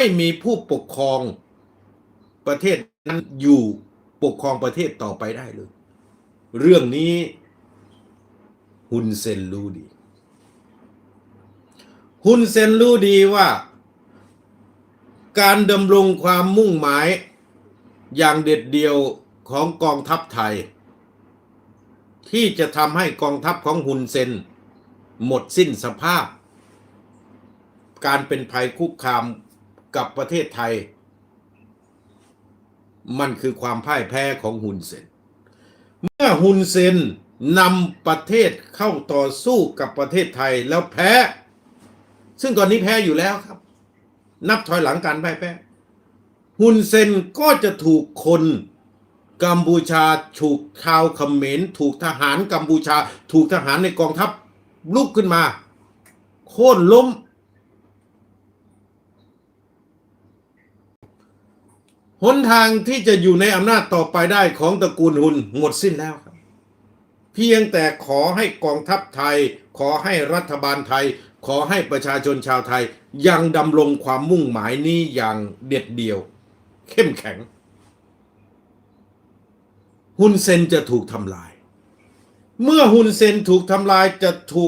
ไม่มีผู้ปกครองประเทศนั้นอยู่ปกครองประเทศต่อไปได้เลย เรื่องนี้ฮุนเซนรู้ดีฮุนเซนรู้ดีว่า การดำรงความมุ่งหมายอย่างเด็ดเดียวของกองทัพไทย ที่จะทำให้กองทัพของฮุนเซนหมดสิ้นสภาพ การเป็นภัยคุกคาม กับประเทศไทย มันคือความพ่ายแพ้ของฮุนเซน เมื่อฮุนเซนนำประเทศเข้าต่อสู้กับประเทศไทยแล้วแพ้ ซึ่งตอนนี้แพ้อยู่แล้วครับ นับถอยหลังการพ่ายแพ้ฮุนเซนก็จะถูกคนกัมพูชาถูกชาวเขมรถูกทหารกัมพูชา ถูกทหารในกองทัพลุกขึ้นมา โค่นล้ม หนทางที่จะอยู่ในอำนาจต่อไปได้ของตระกูลหุนหมดสิ้นแล้วครับ เพียงแต่ขอให้กองทัพไทย ขอให้รัฐบาลไทย ขอให้ประชาชนชาวไทย ยังดำรงความมุ่งหมายนี้อย่างเด็ดเดี่ยว เข้มแข็งฮุนเซนจะถูกทำลาย เมื่อฮุนเซนถูกทำลายจะถูก